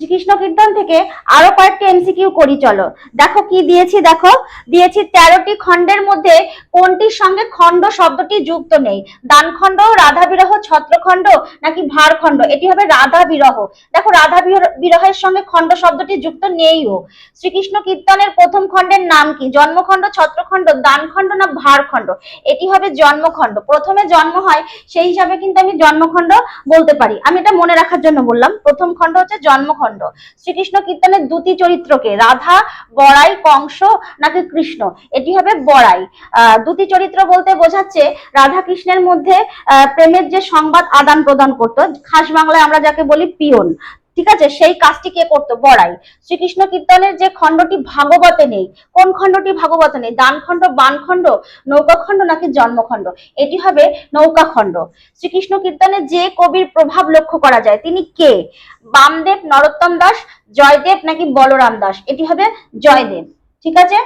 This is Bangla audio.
শ্রীকৃষ্ণ কীর্তন থেকে আরও কয়েকটি এমসিকিউ করি, চলো। দেখো কি দিয়েছি, দেখো। দিয়েছি তেরোটি খণ্ডের মধ্যে কোনটির সঙ্গে খণ্ড শব্দটি যুক্ত নেই? দানখণ্ড রাধা বিরহ ছত্রখণ্ড নাকি ভারখণ্ড এটি হবে রাধা বিরহ। দেখো, রাধা বিরহের সঙ্গে খণ্ড শব্দটি যুক্ত নেইও। শ্রীকৃষ্ণ কীর্তনের প্রথম খণ্ডের নাম কি? জন্মখণ্ড, ছত্রখণ্ড দানখণ্ড না ভারখণ্ড এটি হবে জন্মখণ্ড। প্রথমে জন্ম হয়, সেই হিসাবে কিন্তু আমি জন্মখণ্ড বলতে পারি। আমি এটা মনে রাখার জন্য বললাম। প্রথম খণ্ড হচ্ছে জন্মখণ্ড। শ্রীকৃষ্ণ কীর্তনের দুটি চরিত্রকে, রাধা, বড়াই, কংস নাকি কৃষ্ণ? এটি হবে বড়াই। দুটি চরিত্র বলতে বোঝাচ্ছে রাধা কৃষ্ণের মধ্যে প্রেমের যে সংবাদ আদান প্রদান করতো, খাস বাংলায় আমরা যাকে বলি পিয়ন। ঠিক আছে? সেই কাজটি কে করতো? বড়াই। শ্রীকৃষ্ণ কীর্তনের যে খণ্ডটি ভাগবতে নেই, কোন খণ্ডটি ভাগবতে নেই? দানখণ্ড, বানখণ্ড, নৌকাখণ্ড নাকি জন্মখণ্ড? এটি হবে নৌকাখণ্ড। শ্রীকৃষ্ণ কীর্তনে যে কবির প্রভাব লক্ষ্য করা যায়, তিনি কে? বামদেব নরোত্তম দাস, জয়দেব নাকি বলরাম দাস? এটি হবে জয়দেব। ঠিক আছে?